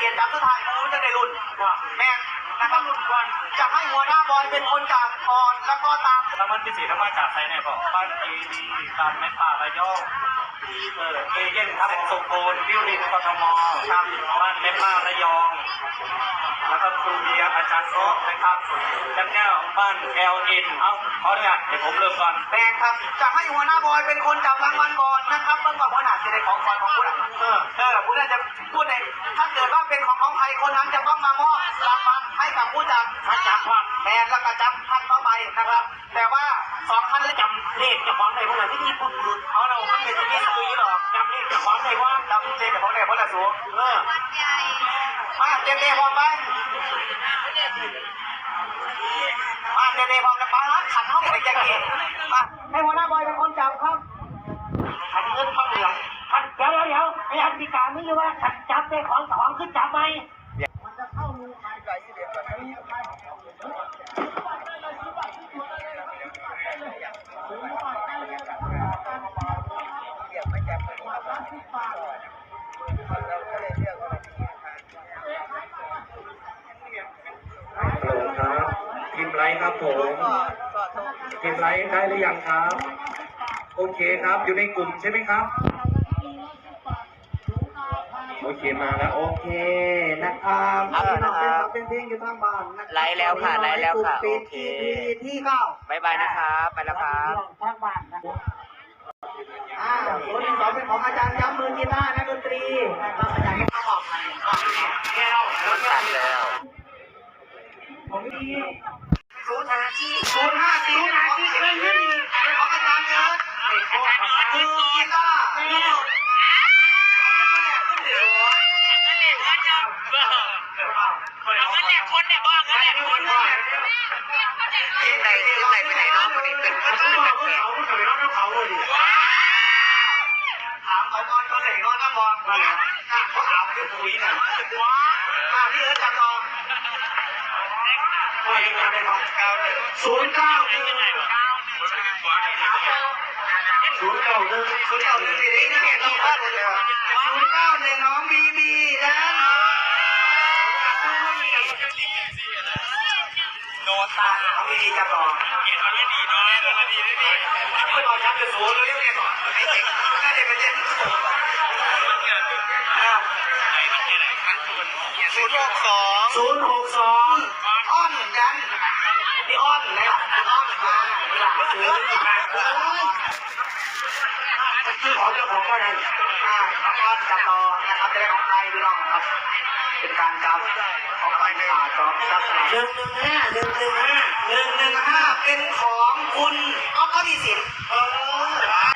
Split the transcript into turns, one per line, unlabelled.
เียนจับสุดท้ายมันรู้จะได้รุ่น
ว่าแม่น
นะครับร
ุนก่อน
จะให้หัวหน้าบอลเป็นคนจากก่อนแล้วก็ตาม
แล้วมัลพิเศทั้งวัลจากใครเนี่ยบอกบ้านเอดีบ้านแม่ป่าระยองเออเอเย่นทำเป็นโขทัยวิวลินกทมครับบ้านแม่ป่าระยอง แล้วก็ครูเบียอาจารย์โซนะครับจันแนวบ้านเอลเอ็นเอาขออนุญาตให้ผมเริ่มก่อน
แบงครับจะให้หัวหน้าบอยเป็นคนจับรางวัลก่อนนะครับเบื้อก่อนหัวหน้า จะได้ของขวัญของคุณอะเออ เออคุณอาจจะพูดในถ้าเกิดว่าเป็นของของใครคนนั้นจะต้องมามอบรางวัลให้กับผู้จับท่านจับความแมนแล้วก็จับท่านต่อไปนะครับ แต่ว่าสองท่านจำเลขเจะของในพวกนั้นที่ญี่ปุ่นเอาเรามันเป็นที่นี่ซื้อหรอกจำเลขเจะของในว่าจำเลขเจะของในเพราะอะไรสูเออมาเจ๊เจ๊พร้อมไหมมาเจ๊เจ๊พร้อมกันปะขันเข้าไปจะเก็บมาให้หัวหน้าบอยเป็นคนจับครับ ขันเงินทองเหลือง อันพิการนี่อยู่ว่าขันจับได้ของของขึ้นจับไหม
ฮัลโหลครับทีมไลท์ครับผมทีมไลท์ได้หรือยังครับ โอเคครับอยู่ในกลุ่มใช่ไหมครับ โอเคมาแล้วโอเคนะครับ
เอาละนะครับ
เป็นเพลงอยู่ทางบ้านนะครับ
ไลฟ์แล้วค่ะไลฟ์แล้วค่ะ
ปิด
โอเค
ที่เก้า
บายบายนะครับไปแล้วครับ
ทางบ้านนะอ่าส่วนที่สองเป็นของอาจารย์ย้ำมือกีตาร์นักดนตรีนะครับอาจารย์ก็บอกให้แก้วแล้วแก้
ตั
ว
ดแล้ว
ผมมีศูนย์ห้าสี่ศูนย์ห้าสี่ศูนย์ห้าสี่เป็นเงินเป็นของอาจารย์เอิร์ธมือกีตาร์เนี่ยขึ้นเดี๋ยว
ทีมไหนทีมไหนไปไหนเนาะวันนี้เป็นเป็นเป็นแปลก
ถามเขาก่อนเขาใส่ก้อนน้ำมองมาแล้วเขาถามคือคุยน่ะมาที่เอิร์ธจับตองศูนย์เก้าหนึ่งศูนย์เก้าหนึ่งศูนย์เก้าหนึ่งดีดีเนี่ยต้องพัดเลยศูนย์เก้าหนึ่งน้องบีบีนะ โนตาเขาไม่ดีจับตอกเกียรติมันไม่ดีเนาะมันดีได้ดีไม่ตอนยับเลยศูนย์เลยเรียกไงก่อนไอ้เด็กน่าจะเป็นเด็กศูนย์อ่า
ศูนย์หกสอง
ศูนย์หกสองอ้อนกัน พี่อ้อนเลยอะพี่อ้อนมาเวลาซื้อมาชื่อของเจ้าของก็ได้อ่าน้องอ้อนจับต่อนะครับจะได้ของใครพี่น้องครับ เป็นการจับของใครไม่ขาดของจับสลากหนึ่งหนึ่งห้าหนึ่งหนึ่งห้าหนึ่งหนึ่งห้าเป็นของคุณอ้อมก็มีสิทธิ์เออ